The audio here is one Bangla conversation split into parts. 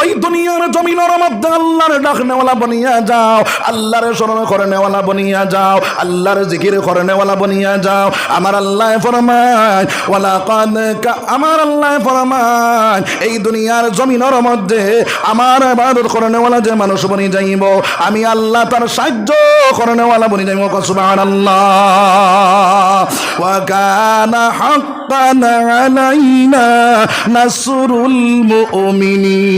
ওই দুনিয়ার জমিনের মধ্যে আল্লাহর ডাক নেওয়ালা বনিয়া যাও, আল্লাহর স্মরণ করে নেওয়ালা বনিয়া যাও, আল্লাহর জিকির করে নেওয়ালা বনিয়া যাও। আমার আল্লাহ ফরমান ওয়ালা কাদ আমার আল্লাহ ফরমান এই দুনিয়ার জমিনের মধ্যে আমার ইবাদত করে নেওয়ালা যে মানুষ বনি যাইব, আমি আল্লাহ তার সাহায্য করে নেওয়ালা বনি যাইব, সুবহানাল্লাহ। ওয়া কানা হাক্কান আলাইনা নাসরুল মুমিনিন।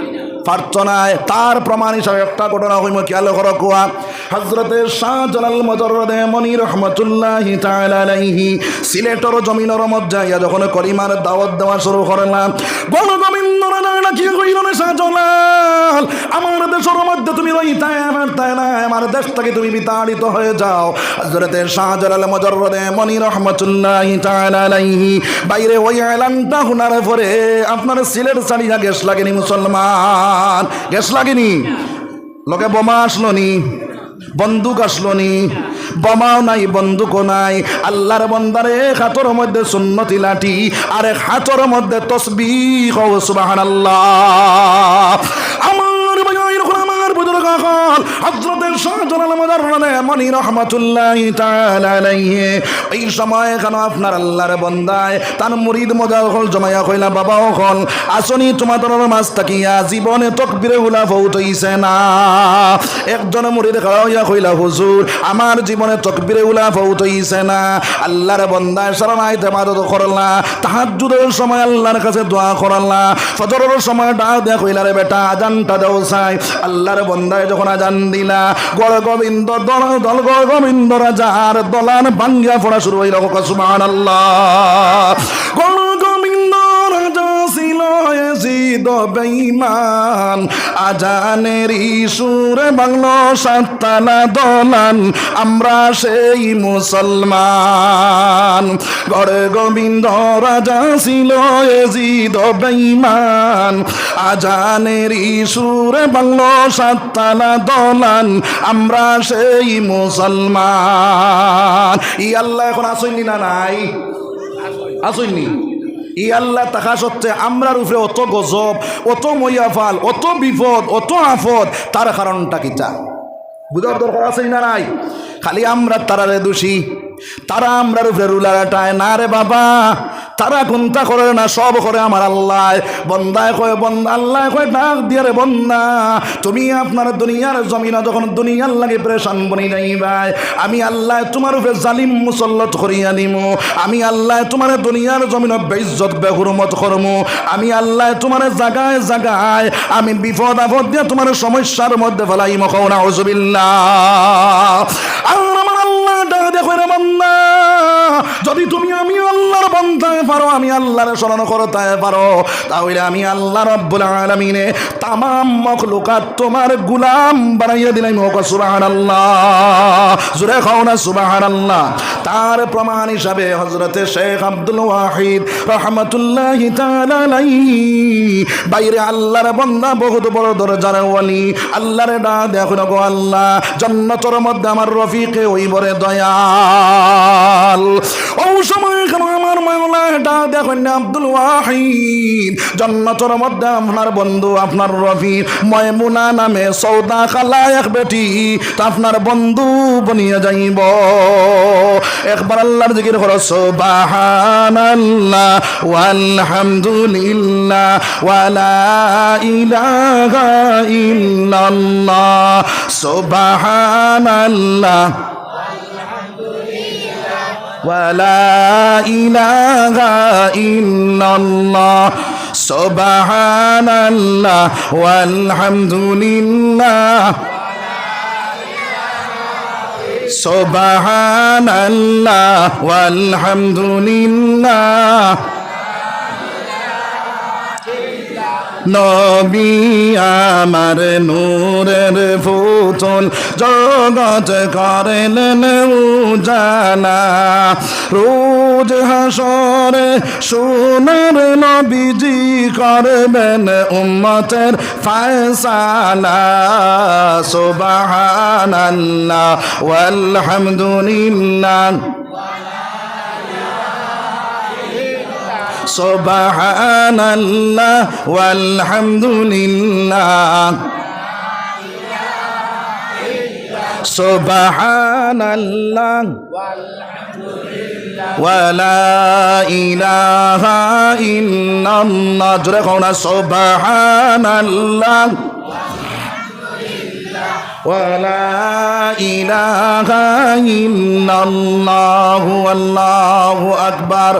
প্রার্থনায় তার প্রমাণ হিসাবে একটা ঘটনা হইম খেয়াল করো কুয়া? হজরতে শাহজালাল মজরদে মনি রহমতুল্লাহ তালাহি সিলেটর জমিনের মধ্যে ইয়া যখন করিমার দাওয়াত দেওয়া শুরু করলাম গণ গোবিন্দ রাজা কি কইল না শাহজালাল আমার দেশের মধ্যে তুমি রইতাই আমার তাই না, আমার দেশ থেকে তুমি বিতাড়িত হয়ে যাও। হজরতে শাহজালাল মজরদে মনি রহমতুল্লাহ তালাহি বাইরে ওই এলানটা শোনার পরে আপনার সিলেট ছাড়িয়া গ্যাস লাগেনি মুসলমান। গ্যাস লাগেনি? লগে বোমা আসলো নি বন্দুক আসলো নি বোমাও নাই, বন্দুকও নাই। আল্লাহর বন্দারে হাতর মধ্যে সুন্নতি লাঠি, আর এক হাতর মধ্যে তসবি সুবাহান আল্লাহ আমার হল হজরতের শাহজালাল মদাররানে মনি রহমাতুল্লাহ তাআলা আলাইহি। এই সময় আপনার আল্লাহর বন্দায়? তার জমায়া কইলা, বাবাও হল, আসনি তোমাদের তাকিয়া জীবনে না। একজন মুরিদ হইয়া কইলা, হুজুর, আমার জীবনে তকবিরে উলা হইছে না। আল্লাহর বন্দায় শরণাইতে মাদত করলা, তাহাজ্জুদের সময় আল্লাহর কাছে দোয়া করলা, ফজরের সময় ডাক দেয়া কইলা, রে বেটা, আজানটা দেও চাই আল্লাহর বন্দায় যখন আজান দিলা গড় গোবিন্দ, দল দল গড় গোবিন্দ রাজার দলান ভাঙ্গিয়া পড়া শুরু হইল। কসমান আল্লাহ এজিদ বেঈমান আজানের সুরে বাংলো সাততালা দলান। আমরা সেই মুসলমান। গড়ে গোবিন্দ রাজা ছিল এজিদ বেঈমান আজানের সুরে বাংলো সাততালা দলান। আমরা সেই মুসলমান। ই আল্লাহ এখন আসইনি না নাই? আসইনি ই আল্লাহ তাহা সত্ত্বে আমরার উপরে অত গজব, অত মৈয়াফাল অত বিপদ, অত আফদ তার কারণটা কিতা বুঝার দরকার আছে না নাই? খালি আমরা তারারে দোষী, তারা আমরার উপরে রুলারাটায় না রে বাবা তারা কোনটা করে না, সব করে আমার আল্লাহ। বন্দায় কয় বন্দা আল্লাহ কয়, ডাক দিয়ে রে বন্দা তুমি আপনার দুনিয়ার জমিনা যখন দুনিয়ার লাগে প্রেশান বনি নাই যাইবাই আমি আল্লাহ তোমার উপরে জালিম মুসল্লত করিয়া দিম। আমি আল্লাহ তোমার দুনিয়ার জমিন বেইজ্জত, বেহুরমত করমু। আমি আল্লাহ তোমার জাগায় জাগায়, আমি বিপদ আপদ দিয়ে তোমার সমস্যার মধ্যে ফেলাই মকৌনা হজবিল্লা আমার আল্লাহ, ডাক দেখো রে বন্দা যদি তুমি আমি বন্ধায় পারো, আমি আল্লাহর স্মরণ করতে পারো। তাহলে আমি আল্লাহ রব্বুল আলমিনে তামাম মখলুকাত তোমার গুলাম বানাইয়া দিলাম। হোক সুবাহান আল্লাহ জুড়ে খাও না সুবাহান আল্লাহ তার প্রমাণ হিসাবে হজরতে শেখ আব্দুল ওয়াহিদ রহমতুল্লাহ বাইরে আল্লাহর বন্দা, বহুত বড় দরজার ওয়ালি। আল্লাহরে ডা দেখো গো আল্লাহ, জন্নতর মধ্যে আমার রফিকে ওই বরে দয়াল। সময় কেন আমার মাওলা এটা দেখেন না আব্দুল ওয়াহিদ। জন্নতর মধ্যে আপনার বন্ধু, আপনার রফি এক বেটি, তা আপনার বন্ধু বনিয়ে যাইব। একবার আল্লাহর জিকির করো, সুবহানাল্লাহ, ওয়ালহামদুলিল্লাহ, ওয়ালা ولا إله إلا الله. سبحان الله والحمد لله. سبحان الله والحمد لله. নবী আমার নূরের ফুতল জগৎ করেন উজালা। রোজ হাসরে সোনার নবীজি করবেন উম্মতের ফায়সালা। সুবহান সুবহানাল্লাহ, ওয়ালহামদুলিল্লাহ। সুবহানাল্লাহ ওয়ালহামদুলিল্লাহ। সুবহানাল্লাহ ওয়ালহামদুলিল্লাহ ওয়ালা ইলাহা ইল্লাল্লাহ। জোরে কোনা সুবহানাল্লাহ। ولا إله إلا الله والله أكبر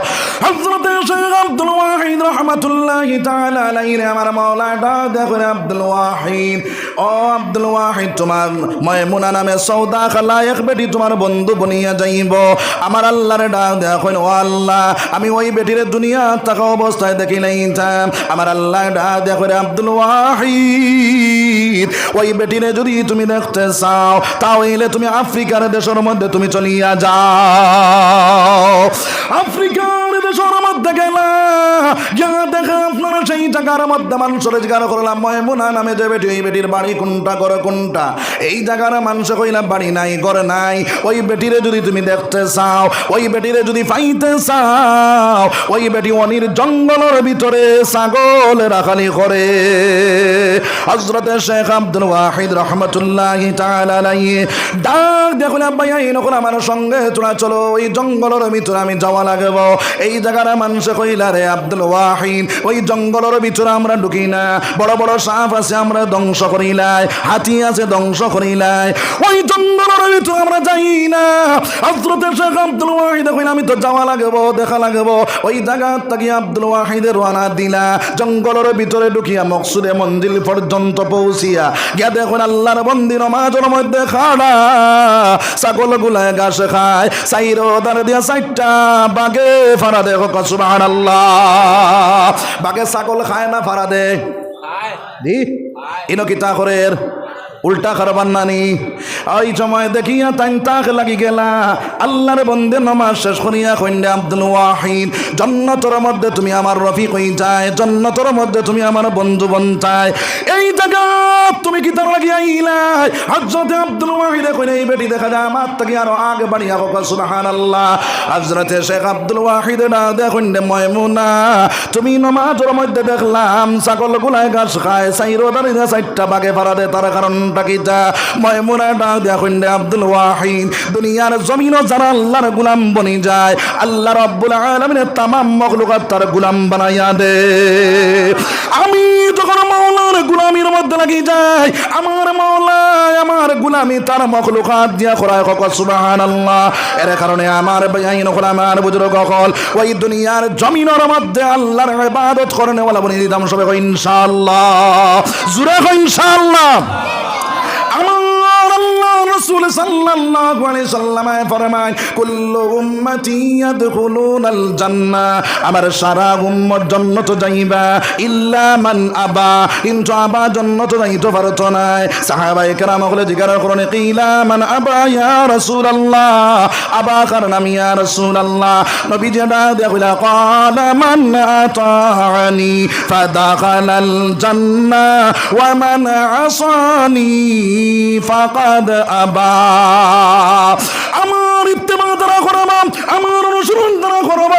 حضرت شيخ عبد الواحد رحمة الله تعالى عليه আমার মাওলা দেখো আব্দুল ওয়াহিদ ও আব্দুল ওয়াহিদ তোমার ময়মুনা নামে সৌদা খালা এক বেটি তোমার বন্ধু বনিয়া যাইব আমার আল্লাহরে ডাক দেখো ও আল্লাহ আমি ওই বেটির দুনিয়া থাকা অবস্থায় দেখি নাই আমার আল্লাহ ডাক দেখো আব্দুল ওয়াহিদ ওই বেটিরে যদি তুমি দেখতে চাও তাহলে তুমি আফ্রিকার দেশের মধ্যে তুমি চলিয়া যাও। আফ্রিকার দেশের মধ্যে সেই জায়গার মধ্যে মানুষ রোজগার করলাম। ময়মুনা নামে যে বেটি, ওই বেটির বাড়ি কোনটা করে কোনটা? এই জায়গার মানুষ কইলাম বাড়ি নাই করে নাই। ওই বেটিরে যদি তুমি দেখতে চাও, ওই বেটিরে যদি পাইতে চাও, ওই বেটি অনির জঙ্গলের ভিতরে ছাগল রাখালি করে। হজরতে শেখ আব্দুল ওয়াহিদ রহমতুল্লাহ ডাক দেখুন আব্বাই এই নকল আমার সঙ্গে চোরা চলো, ওই জঙ্গলের ভিতরে আমি যাওয়া লাগব। এই জায়গার মানুষ কইলা রে আব্দুল ওয়াহিদ, ওই জঙ্গলের ভিতরে আমরা ঢুকি না। বড় বড় সাপ আছে আমরা ধ্বংস করিলাই, হাতি আছে ধ্বংস করিলাই। ওই জঙ্গলের ভিতরে আমরা যাই না। হজরতে শেখ আব্দুল ওয়াহিদ কইলা, আমি তো যাওয়া লাগব, দেখা লাগব। ওই জায়গা থেকে আব্দুল ওয়াহিদের রানা দিলা। জঙ্গলের ভিতরে ঢুকিয়া মকসুদে মন্দির পর্যন্ত পৌঁছিয়া গিয়া দেখুন আল্লাহর বন্দির মাঝের মধ্যে খাড়া। ছাগল গুলায় ঘাস খায়। সাইর দার দিয়া সাইটটা বাগে ফারা সুবাহান আল্লাহ ছাগল খায় না ফারা দে? দি ইনো কিতা করে উল্টা খারাপ নানি। ওই সময় দেখিয়া তাই তাক লাগি গেলা। আল্লাহর বন্দে নমাজ শেষ করিয়া কইন্ডে আব্দুল ওয়াহিদ, জন্নতর মধ্যে তুমি আমার রফিক হই যায় জন্নতর মধ্যে তুমি আমার বন্ধু বন্ধায় এই জায়গা তুমি কি তার লাগি আইলাই হজরতে আব্দুল ওয়াহিদ কইলে এই বেটি দেখা যায় আমার থেকে আরও আগে বাড়িয়া হোক সুবহানাল্লাহ। হজরতে শেখ আব্দুল ওয়াহিদ না দেখুন ময়মুনা, তুমি নমাজের মধ্যে দেখলাম ছাগল গুলায় ঘাস খায়, সাইরো দাঁড়িয়ে চারটা বাগে ফারা দে, তার কারণটা কি তা ময়মুনা ডাক গুলাম বনি যায়, আল্লাহ রব্বুল আলমিনের তামাম মখলুকাত তার গুলাম দে। আমি লাগি যাই, আমার মাওলা আমার গুলামি তার মখলুকাত দিয়া করায় কক সুবাহান আল্লাহ এর কারণে আমার বেআইন হল আমার বুজুর্গ হল ওই দুনিয়ার জমিনের মধ্যে আল্লাহর ইবাদত করনে ওলা বনি দিতাম সবে ইনশাআল্লাহ। রসুল সাল্লাল্লাহু আলাইহি সাল্লামে ফরমায়, কুল্লু উম্মতি ইয়াদখুলুনাল জান্নাহ আমার সারা উম্মত জান্নাত যাইবা, ইল্লা মান আবা, কিন্তু আবা জান্নাত যাইতে পারতো না। সাহাবায়ে কেরাম হলে জিজ্ঞাসা করেন কিলা মান আবা ইয়া রাসূলুল্লাহ? আবা কার নাম? ইয়া রাসূলুল্লাহ। নবী যেটা দেখলা ক্বালা মান আতানি ফাদাখালাল জান্নাহ ওয়া মান আসানি ফাকাদ আবা। আমার ইত্তেমা দ্বারা করব আমার অনুসরণ দ্বারা করব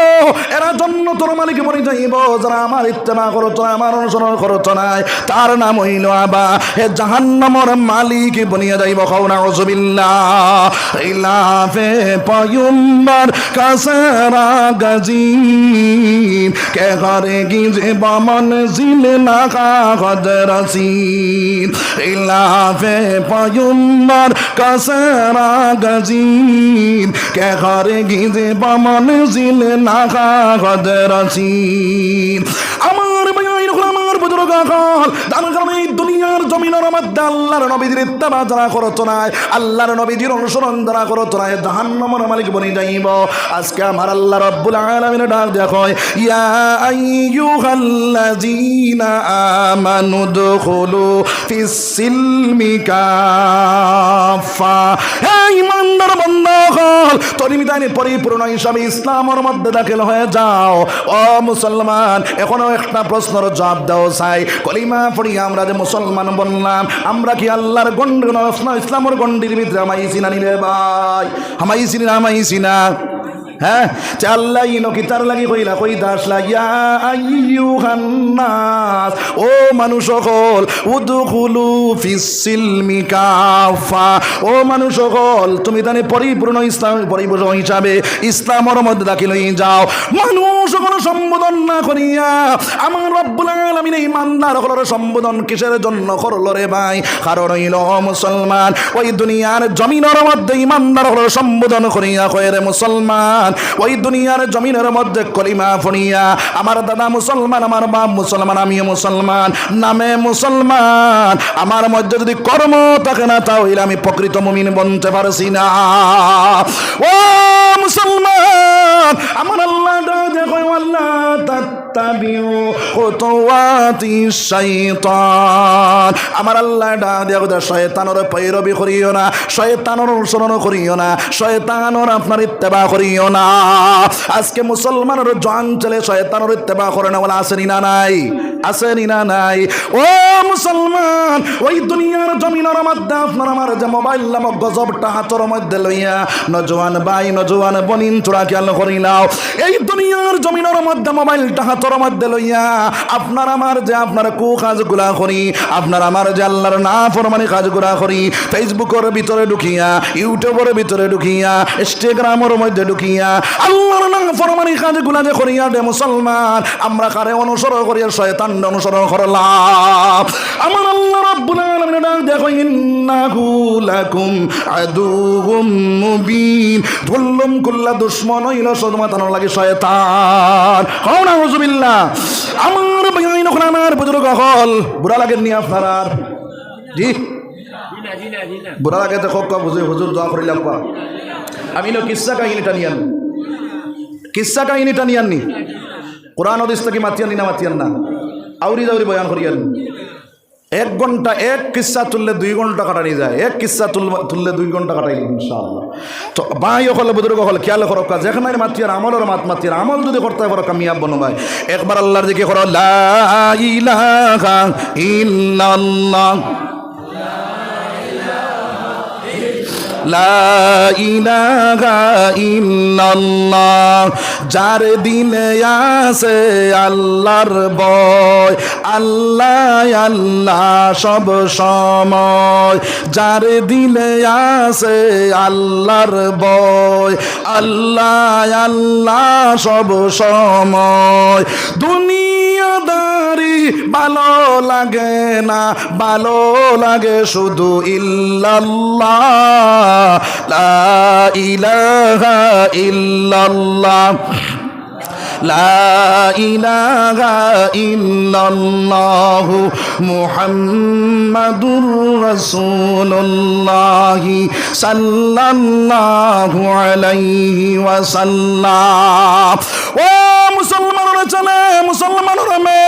এরা জন্য তোর মালিক বলে যাইব, যারা আমার ইত্তেমা করতো না, আমার অনুসরণ করতো নাই তার নাম হইল আবা। হে জাহান্নামর মালিক বনিয়া যাইব কওনা ওজবিল্লাহ ইলাফে পয়ুম্বর কাসরা গজিন কে ঘরে গিজে বামন জিল না কাগজ রসিদ ইলাফে পয়ুম্বর কাসরা গজিন কে ঘরে গিজে বামন জিল না আমার ভাই আমার বুজুর্গ কল তার কারণে এই দুনিয়ার জমিনের মধ্যে আল্লাহর ইত্তেবা যারা আল্লাহর নবীদের অনুসরণ যারা মালিক বনি যাইব আজকে আমার আল্লাহ রব্বুল ডাক দেখো ইয়া কাফা হে ইমানদার সকল তরিমিদানি পরিপূর্ণ হিসাবে ইসলামের মধ্যে দাখিল হয়ে যাও। ও মুসলমান, এখনও একটা প্রশ্নের জবাব দাও চাই কলিমা পড়ি আমরা যে মুসলমান বললাম, আমরা কি আল্লাহর গন্ড ইসলামের গন্ডির ভিতরে আমাই সিনা নিলে ভাই? আমাই সিনা আমাই না হ্যাঁ আল্লাহ ইনো কি তার লাগি কইলা কই দাস লাগিয়া আইয়ুহান নাস, ও মানুষ সকল উদখুলু ফিসিলমি কাফা। ও মানুষ সকল তুমি তানে পরিপূর্ণ ইসলাম, পরিপূর্ণ হিসাবে ইসলামের মধ্যে দাখিল হয়ে যাও। মানুষ সকল সম্বোধন না করিয়া, আমার রব্বুল আলামিন এই ইমানদার সকলের সম্বোধন কিসের জন্য করল রে ভাই? কারণ হইল মুসলমান, ওই দুনিয়ার জমিনের মধ্যে ইমানদার সকলের সম্বোধন করিয়া কয় রে মুসলমান ওই দুনিয়ার জমিনের মধ্যে কলিমা ফনিয়া, আমার দাদা মুসলমান, আমার বাপ মুসলমান, আমিও মুসলমান, নামে মুসলমান। আমার মধ্যে যদি কর্ম থাকে না, তাহলে আমি প্রকৃত মুমিন বনতে পারছি না। ও মুসলমান, আমার আল্লাহ আল্লাহ তাত্তাবিউ খুতুওয়াতি শাইতান আমার আল্লাহ ডা দেখো শয়তানের পৈরবি করিও না, শয়তানের অনুসরণ করিও না, শয়তানের আপনার ইত্তেবা করিও না। আজকে মুসলমানের জন ছেলে শয়তানের ইত্তেবা করে না বলে আসেনি না নাই? আসেনি না নাই? ও মুসলমান, ওই দুনিয়ার জমিনের মধ্যে আপনার আমার যে মোবাইল নামক গজবটা হাতর মধ্যে লইয়া নজওয়ান বাই নজওয়ান বনিন চূড়া খেয়াল করি নাও। এই দুনিয়ার জমিনের মধ্যে মোবাইলটা মধ্যে লইয়া, আপনার আমার যে আপনার কু কাজগুলা করি, আপনার আমার যে আল্লাহর না ফরমানি কাজগুলা করি, ফেসবুকের ভিতরে ঢুকিয়া, ইউটিউবের ভিতরে ঢুকিয়া, ইনস্টাগ্রামের মধ্যে ঢুকিয়া, আল্লাহর না ফরমানি কাজগুলা যে করিয়া দে মুসলমান, আমরা কারে অনুসরণ শয়তান অনুসরণ করলাম। আমার আল্লাহ আলামিন দেখো ইন্নাহু লাকুম মুবিন। ধুল্লুম কুল্লা দুশ্মন হইল শুধুমাত্র লাগে শয়তান। না হুজুবিল্লাহ আমার বাইন আমার বুজুর্গ হল বুড়া লাগেননি আপনার আর? জি? বুড়া লাগে তো হুজুর দোয়া করিলাম কা আমি নো কিসা কাহিনীটা নিয়ে আনি কিসা কাহিনীটা নিয়ে আননি? কোরআন থেকে মাতিয়ানি নি না মাতিয়ান না? আউরি দাউরি বয়ান করিয়ান এক ঘণ্টা, এক কিস্সা তুললে দুই ঘণ্টা কাটানি যায়। এক তুল তুললে দুই ঘণ্টা কাটাই ইনশাআল্লাহ। তো বাই হলে বুদুর হল খেয়াল করো, কাজ যেখানে মাতিয়ার আমলের মাত মাতিয়ার আমল যদি করতে পারো কামিয়াব বনো ভাই। একবার আল্লাহর দিকে করো, লা ইলাহা ইল্লাল্লাহ। যার দিলে আছে আল্লাহর বয় আল্লাহ আল্লাহ সব সময়। যার দিলে আছে আল্লাহর বয় আল্লাহ আল্লাহ সব সময়। দুনিয়াদারি ভালো লাগে না, ভালো লাগে শুধু ইল্লাল্লাহ। লা ইলাহা ইল্লাল্লাহ মুহাম্মাদুর রাসূলুল্লাহ সাল্লাল্লাহু আলাইহি ওয়াসাল্লাম। ও মুসলমানরা চলে, মুসলমানরা মে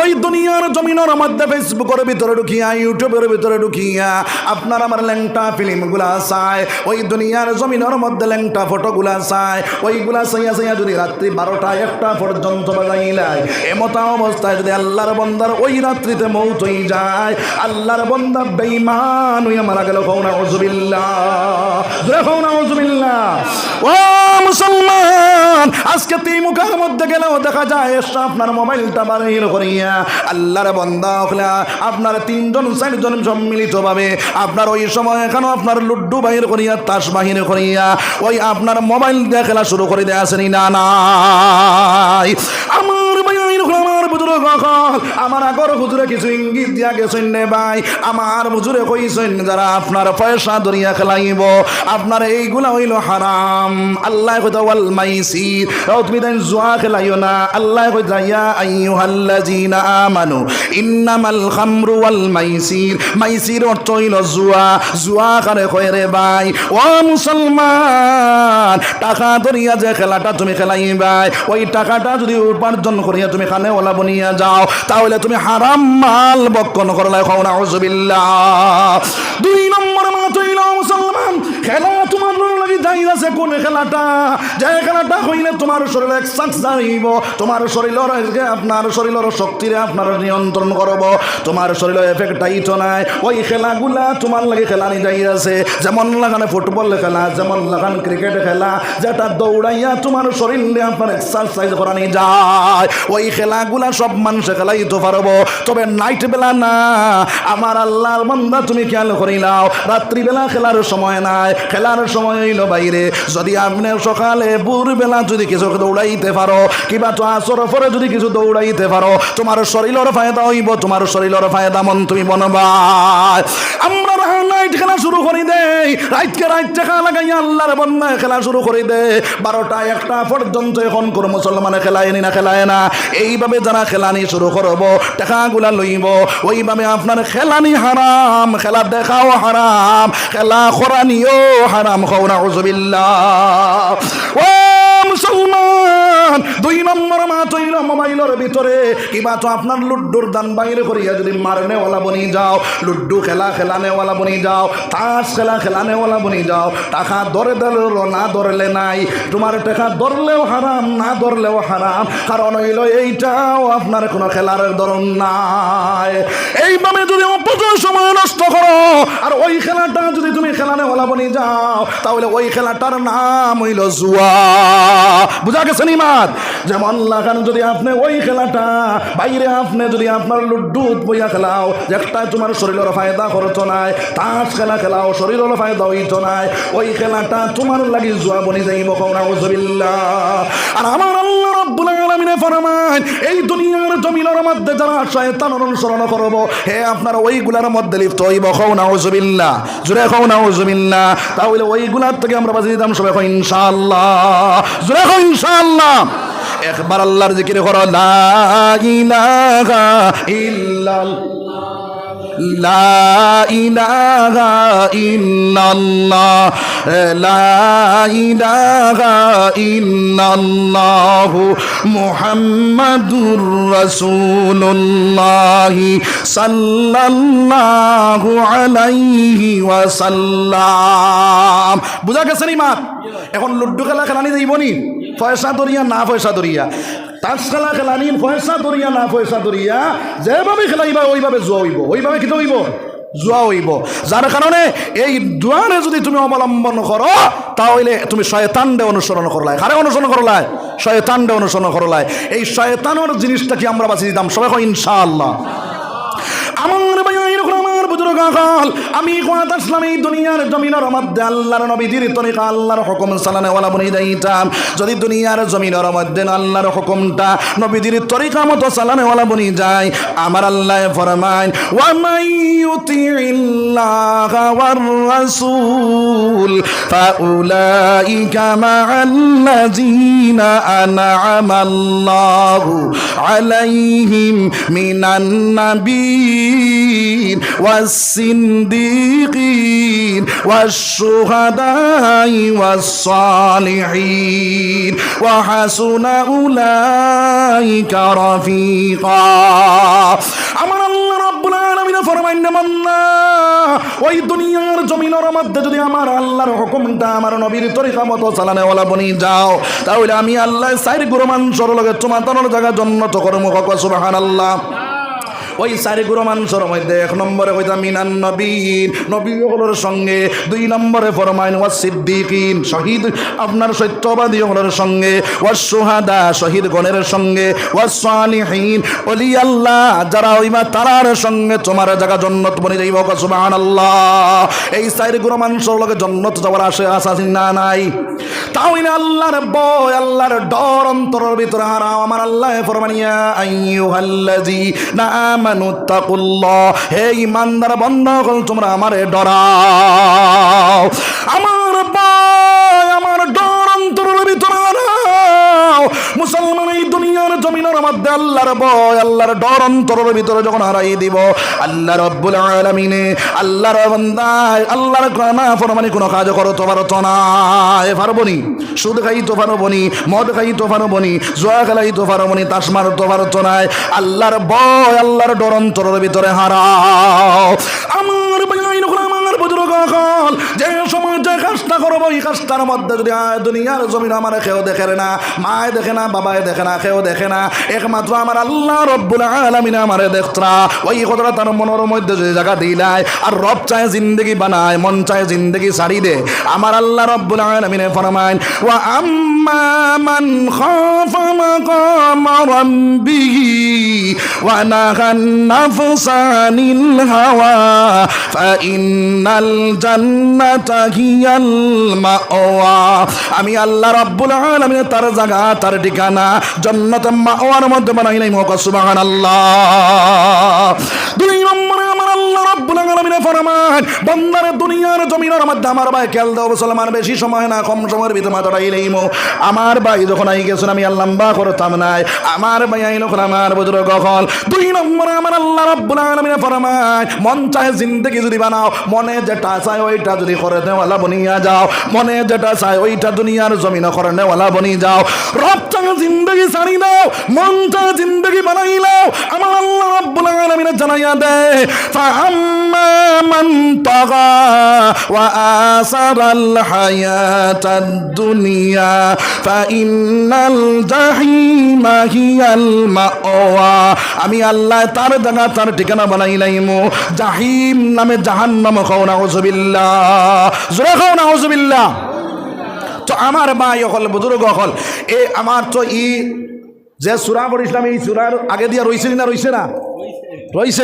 ওই দুনিয়ার জমিনের মধ্যে ফেসবুকের ভিতরে ঢুকিয়া, ইউটিউবের ভিতরে ঢুকিয়া, আপনার আমার ল্যাংটা ফিল্মগুলা চায়, ওই দুনিয়ার জমিনের মধ্যে ল্যাংটা ফটোগুলা চায়, ওইগুলা চাইয়া চাইয়া যদি রাত্রি বারোটা একটা পর্যন্ত বাজাইলাই এমতা অবস্থায় যদি আল্লাহর বন্দার ওই রাত্রিতে মৌত হয়ে যায়, আল্লাহর বন্দা বেঈমান হইয়া মারা গেল কৌনা ওজুবিল্লাহ কৌনা ওজুবিল্লাহ ও মুসলমান, আজকে তুই মুখের মধ্যে গেলেও দেখা যায়, এসে আপনার মোবাইলটা বাহির করিয়া আল্লাহর বন্দা হকলা আপনার তিনজন চারজন সম্মিলিত ভাবে আপনার ওই সময় এখানে আপনার লুড্ডু বাহির করিয়া, তাস বাহির করিয়া, ওই আপনার মোবাইল দিয়ে খেলা শুরু করে দেয়া আসেনি না? আমার ভাই আমার আগর হুজুরে কিছু ইঙ্গিত দিয়া গেছেন নে ভাই। আমার বুজুরে কইছেন, যারা আপনার পয়সা দরিয়া খেলাইব, আপনার এইগুলা হইল হারাম। আল্লাহ কইতা, ওয়াল মাইসির। ও তুমি দেন জুয়া খেলাইও না। আল্লাহ কইতা, ইয়া আইয়ুহাল্লাযিনা আমানু, ইন্নামাল খামরু ওয়াল মাইসির। মাইসির অর্থ হইল জুয়া। জুয়া কারে কয় রে ভাই? ও মুসলমান, টাকা দরিয়া যে খেলাটা তুমি খেলাইবাই, ওই টাকাটা যদি উপার্জন করিয়া তুমি খানে ওলা বনিয়া যাও, তাহলে তুমি হারাম মাল বক্ষণ খাওনা না দুই নম্বর হইল মুসলমান, খেলা তোমার লাগি যাই আছে কোন খেলাটা? খেলাটা হইলে তোমার শরীরে এক্সারসাইজ হইব তোমার শরীরের আপনার শরীরের শক্তিরে আপনার নিয়ন্ত্রণ করব। তোমার শরীরের এফেক্ট আইতো নাই। ওই খেলাগুলা তোমার লাগে খেলানি যাই আছে। যেমন লাগানে ফুটবল খেলা, যেমন লাগান ক্রিকেট খেলা, যেটা দৌড়াইয়া তোমার শরীরে আপনার এক্সারসাইজ করানি যায়। ওই খেলাগুলা সব মানুষে খেলাইতে পারব। তবে নাইট বেলা না, আমার আল্লাহর বান্দা তুমি খেয়াল করিলাও। রাত্রিবেলা খেলার সময় নাই, খেলার সময় হইল বাইরে। যদি আপনি সকালে ভোরবেলা যদি কিছু দৌড়াইতে পারো, কিবা তো আসর পরে যদি কিছু দৌড়াইতে পারো, তোমার শরীরের ফায়দা হইব, তোমার শরীরের ফায়দা মন তুমি বনবা। আমরা নাইট খেলা শুরু করি দেই রাইতকে রাইত টাকা লাগাইয়া আল্লাহর বন্যায় খেলা শুরু করি দে। বারোটা, একটা পর্যন্ত এখন কোন মুসলমানে খেলায় নি না, খেলায় না। এইভাবে যারা খেলানি শুরু করব, টাকাগুলা লইব, ওইভাবে আপনার খেলানি হারাম, খেলা দেখাও হারাম, খেলা খরানিও হারাম খৌনা হুজুবিল্লাহ ও মুসলমান দুই নম্বর হইল মোবাইলের ভিতরে। কিবা তো আপনার লুড্ডুর দান বাইরে করিয়া যদি বনি যাও, লুড্ডু খেলা খেলানেওয়ালা বনি যাও, তাস খেলা বনি যাও, টাকা ধরে দিল না ধরলে নাই। তোমার টাকা ধরলেও হারাম, না ধরলেও হারাম, কারণ হইল এইটাও আপনার কোনো খেলার ধরন নাই। এইভাবে যদি অপচয় সময় নষ্ট করো, আর ওই খেলাটা যদি তুমি খেলানেওয়ালা বনি যাও, তাহলে ওই খেলাটার নাম হইল জুয়া। বুঝা গেছে নিমাত যেমন লাগান যদি আপনি ওই খেলাটা, বাইরে আপনি যদি আপনার লুড্ডু বইয়া খেলাও একটা তোমার শরীরের ফায়দা করতো নাই, তাস খেলা খেলাও, শরীরের ফায়দা হইতো নাই, ওই খেলাটা তোমার লাগি জুয়া বনি যাইব কৌনা উজবিল্লাহ আর আমার আল্লাহ রব্বুল আলামিনে ফরমান এই দুনিয়ার জমিনের মধ্যে যারা শয়তানের অনুসরণ করব, হে আপনার ওইগুলার মধ্যে লিপ্ত জুড়ে তাহলে ওইগুলার থেকে আমরা দিতাম সবাই জুড়ে একবার আল্লাহর জিকির করো লা ইলাহা ইল্লাল্লাহ। লা ইলাহা ইল্লাল্লাহ, লা ইলাহা ইল্লাল্লাহ মুহাম্মাদুর রাসূলুল্লাহ সাল্লাল্লাহু আলাইহি ওয়াসাল্লাম। বুঝা গেছে নি, মা? এখন লুড্ডু খেলা খেলানি যাইবনি পয়সা দরিয়া না পয়সা দরিয়া তাস খেলা পয়সা দরিয়া, না পয়সা দরিয়া, যেভাবে খেলাইবা, ওইভাবে জোয়া হইব। ওইভাবে কি হইব? জোয়া হইব। যার কারণে এই দুয়ারে যদি তুমি অবলম্বন করো, তাহলে তুমি শয়তানডে অনুসরণ করলাই। কারে অনুসরণ করলাই? শয়তানডে অনুসরণ করলাই। এই শয়তানের জিনিসটা কি আমরা বাঁচিয়ে দিতাম? সবাই ইনশাআল্লাহ। আমার এরকম আমার বুজুর্গ কাল আমি কোয়াত এই দুনিয়ার জমিনের মধ্যে, আল্লাহর নবীজির তরিকা, আল্লাহর হুকুম সালানে ওয়ালা বনি যাইতাম যদি দুনিয়ার জমিনের মধ্যে আল্লাহর হুকুমটা, নবীজির তরিকা মতো সালানে ওয়ালা বনি যায়, আমার আল্লাহ ফরমায় ওয়া মাই ওয়ার রাসূল, ফাউলাইকা মা'আল্লাযিনা আনআমাল্লাহু আলাইহিম মিনান নাবিয়্যিন ওয়া والصديقين والشهداء والصالحين وحسن أولئك رفيقا আমার আল্লাহ রাব্বুল আলামিন ফরমাইন মান্না ওই দুনিয়ার জমিনের মধ্যে যদি আমার আল্লাহর হুকুমটা আমার নবীর তরিকা মতো চালানে ওলা বনি যাও তাহলে আমি আল্লাহ সাইর গুরু মানসর লগে তোমার জায়গা জন্নত কর্ম সুবহানাল্লাহ ওই চারি গুরু মানুষের মধ্যে এক নম্বরে কইতা মিনান নবীন। নবীগুলোর সঙ্গে, দুই নম্বরে ফরমাইন ওয়া সিদ্দিকিন। শহীদ, আপনার সত্যবাদী হলের সঙ্গে ওয়া সুহাদা, শহীদ গণের সঙ্গে ওয়া সালিহিন। ওলি আল্লাহ, যারা ওইমা তারার সঙ্গে তোমার জায়গা জন্নত বনে যাইব সুবহানাল্লাহ। এই চারি গুরু মানুষের লগে জন্নত যাওয়ার আশে আশা না, নাই। তাহলে আল্লাহর বয় আল্লাহর ডর অন্তরের ভিতরে হারাও আমার আল্লাহ ফরমানিয়া আইয়ুহাল্লাযী না আমানু তাকুল্লাহ হে ইমানদার বন্ধগণ তোমরা আমারে ডরাও। আমার মুসলমান এই দুনিয়ার জমিনের মধ্যে আল্লাহর ভয়, আল্লাহর ডর অন্তরের ভিতরে যখন হারাই দিব, আল্লাহ রব্বুল আলামিনে, আল্লাহর বান্দায় আল্লাহর না ফরমানি, কোনো কাজ করতে পারতো না। এ পারবনি সুদ খাইতে পারবনি মদ খাইতে পারবনি জোয়া খেলাইতে পারবনি তাস মারতে পারতো না আল্লাহর ভয়, আল্লাহর ডর অন্তরের ভিতরে হারাও। আমার যে সময় যে কাজটা করব এই কাজটার মধ্যে যদি দুনিয়ার জমিন আমার কেউ দেখে না, মায় দেখে না, বাবায় দেখে না, কেউ দেখে না, একমাত্র আমার আল্লাহ রব্বুল আলমিন আমারে দেখতরা। ওই কথাটা তার মনের মধ্যে যদি জায়গা দিলাই আর রব চায় জিন্দগি বানায়, মন চায় জিন্দগি ছাড়ি দে। আমার আল্লাহ রব্বুল আলমিনে ফরমাইন ওয়া আম্মা মান খাফা রাব্বিহি ওয়া নাহান নাফসা আনিল হাওয়া ফাইন্নাল জান্নাতা হিয়াল মাওয়া আমি আল্লাহ রাব্বুল আলামিন তার জায়গা, তার ঠিকানা জান্নাত মাওয়ার মধ্যে বানাই নাই মোকা সুবহানাল্লাহ। দুই নম্বরে আমার আল্লাহ রাব্বুল আলামিন ফরমান দুনিয়ার জমিনের মধ্যে আমার ভাই দাও, মুসলমান বেশি সময় না, কম সময়ের ভিতরে মাথাটা ইলেইমো আমার ভাই যখন আই গেছেন, আমি আর লম্বা করতাম নাই। আমার ভাই আইলো আমার বুজুর্গ কখন দুই নম্বরে আমার আল্লাহ রাব্বুল আলামিন ফরমান, মন চায় জিন্দগি যদি বানাও, মনে যেটা চায় ওইটা যদি করে দেওয়ালা বনিয়া যাও। মনে যেটা চায় ওইটা দুনিয়ার জমিন করে নেওয়ালা বনি যাও। রব চায় জিন্দগি ছাড়ি দাও মন চায় জিন্দগি বানাই নাও। আমার আল্লাহ রাব্বুল আলামিন জানাইয়া দে, ফাআম্মা মান তাগা ওয়া আসারাল হায়াতাদ দুনিয়া, ফাইন্নাল জাহিমা হিয়াল মাওয়া। আমি আল্লাহ তার জায়গা তার ঠিকানা বানাই লাইমু। জাহিম নামে জাহান্নাম খাও নাউজুবিল্লাহ। জোরে খাও হজবিল্লা তো আমার ভাই অকল, বুজুর্গ অকল, এ আমার তো ই যে সুরা পড়িছিলাম, এই সুরার আগে দিয়া রইছে না রইছে না? রইছে